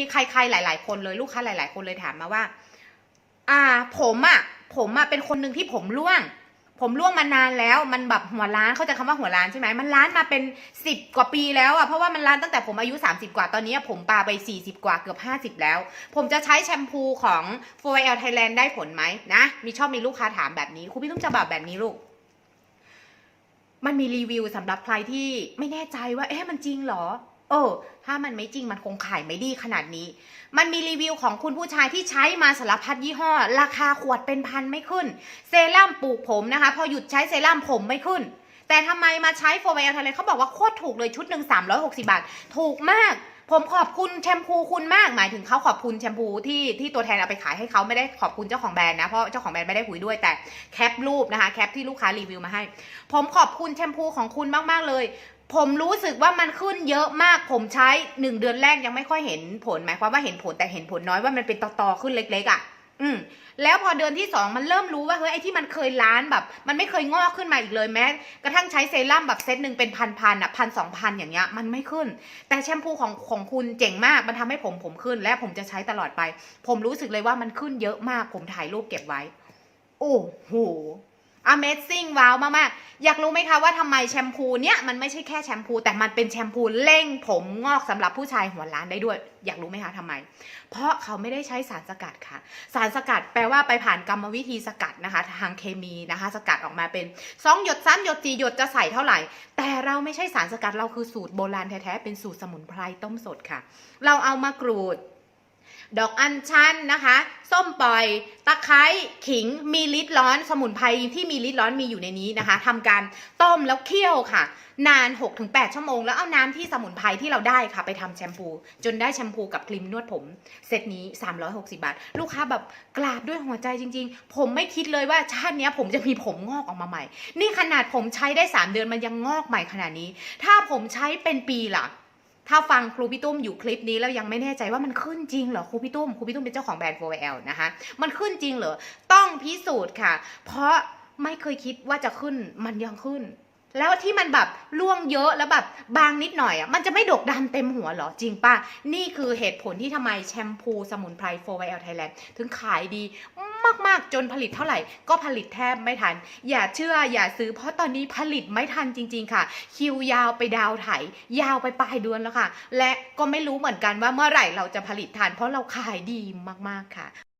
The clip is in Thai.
มีใครๆหลาย ๆ คนเลยลูกค้าหลาย ๆ คนเลยถามมาว่า อ่า ผมอะ่ะ ผมอะ่ะเป็นคนหนึ่งที่ผมร่วง ผมร่วงมานานแล้ว มันแบบหัวล้านเข้าใจคำว่าหัวล้านใช่ไหมมันล้านมาเป็นสิบกว่าปีแล้วอะ่ะเพราะว่ามันล้านตั้งแต่ผมอายุ 30 กว่าตอนนี้ผมปาไป 40 กว่าเกือบ 50 แล้ว ผมจะใช้แชมพูของ f o r l Thailand ได้ผลไหมนะมีชอบมีลูกค้าถามแบบนี้ครูพี่ต้องจะบอกแบบนี้ลูกมันมีรีวิวสำหรับใครที่ไม่แน่ใจว่า เอ๊ะมันจริงเหรอ เออ ถ้ามันไม่จริงมันคงขายไม่ดีขนาดนี้ มันมีรีวิวของคุณผู้ชายที่ใช้มาสารพัดยี่ห้อ ราคาขวดเป็นพันไม่ขึ้น เซรั่มปลูกผมนะคะ พอหยุดใช้เซรั่มผมไม่ขึ้น แต่ทำไมมาใช้โฟร์เวลทะเลเขาบอกว่าโคตรถูกเลยชุดหนึ่งสามร้อยหกสิบาท ถูกมาก ผมขอบคุณแชมพูคุณมากหมายถึงเขาขอบคุณแชมพูที่ที่ตัวแทนเอาไปขายให้เขาไม่ได้ขอบคุณเจ้าของแบรนด์นะเพราะเจ้าของแบรนด์ไม่ได้คุยด้วยแต่แคปรูปนะคะแคปที่ลูกค้ารีวิวมาให้ ผมขอบคุณแชมพูของคุณมากๆเลย ผมรู้สึกว่ามันขึ้นเยอะมาก ผมใช้หนึ่งเดือนแรกยังไม่ค่อยเห็นผลหมายความว่าเห็นผลแต่เห็นผลน้อยว่ามันเป็นตอๆขึ้นเล็กๆอะ่ะ อืมแล้วพอเดือนที่สองมันเริ่มรู้ว่าเฮ้ยไอ้ที่มันเคยล้านแบบ มันไม่เคยงอกขึ้นมาอีกเลยแม้กระทั่งใช้เซรั่มแบบเซตหนึ่งเป็นพันๆอะพันสองพันอย่างเงี้ยมันไม่ขึ้น แต่แชมพูของของคุณเจ๋งมากมันทำให้ผมผมขึ้น และผมจะใช้ตลอดไป ผมรู้สึกเลยว่ามันขึ้นเยอะมากผมถ่ายรูปเก็บไว้ โอ้โห Amazing ว้าวมากๆ อยากรู้ไหมคะว่าทำไมแชมพูเนี้ยมันไม่ใช่แค่แชมพู แต่มันเป็นแชมพูเร่งผมงอกสำหรับผู้ชายหัวล้านได้ด้วย อยากรู้ไหมคะทำไม เพราะเขาไม่ได้ใช้สารสกัดค่ะ สารสกัดแปลว่าไปผ่านกรรมวิธีสกัดนะคะ ทางเคมีนะคะ สกัดออกมาเป็นสองหยดสามหยดสี่หยดจะใส่เท่าไหร่ แต่เราไม่ใช่สารสกัดเราคือสูตรโบราณแท้ๆเป็นสูตรสมุนไพรต้มสดค่ะ เราเอามากรูด ดอกอัญชันนะคะ ส้มปล่อย ตะไคร้ ขิง มีลิตรร้อน สมุนไพรที่มีลิตรร้อนมีอยู่ในนี้นะคะทำการต้มแล้วเคี่ยวค่ะ นาน 6-8 ชั่วโมง แล้วเอาน้ำที่สมุนไพรที่เราได้ค่ะ ไปทำแชมพู จนได้แชมพูกับครีมนวดผม เซตนี้ 360 บาท ลูกค้าแบบกราบด้วยหัวใจจริง ๆ ผมไม่คิดเลยว่าชาติเนี้ยผมจะมีผมงอกออกมาใหม่ นี่ขนาดผมใช้ได้ 3 เดือนมันยังงอกใหม่ขนาดนี้ ถ้าผมใช้เป็นปีล่ะ ถ้าฟังครูพี่ตุ้มอยู่คลิปนี้แล้วยังไม่แน่ใจว่ามันขึ้นจริงเหรอครูพี่ตุ้มครูพี่ตุ้มเป็นเจ้าของแบรนด์ 4L นะคะ มันขึ้นจริงเหรอ ต้องพิสูจน์ค่ะ เพราะไม่เคยคิดว่าจะขึ้นมันยังขึ้น แล้วที่มันแบบล่วงเยอะแล้วแบบบางนิดหน่อยอะมันจะไม่ดกดำเต็มหัวเหรอจริงป่ะ นี่คือเหตุผลที่ทำไมแชมพูสมุนไพร 4L Thailand ถึงขายดี มาก ๆ จนผลิตเท่าไหร่ ก็ผลิตแทบไม่ทัน อย่าเชื่ออย่าซื้อเพราะตอนนี้ผลิตไม่ทันจริง ๆ ค่ะ คิวยาวไปดาวไถยาวไปปลายเดือนแล้วค่ะ และก็ไม่รู้เหมือนกันว่าเมื่อไหร่เราจะผลิตทัน เพราะเราขายดีมากๆค่ะ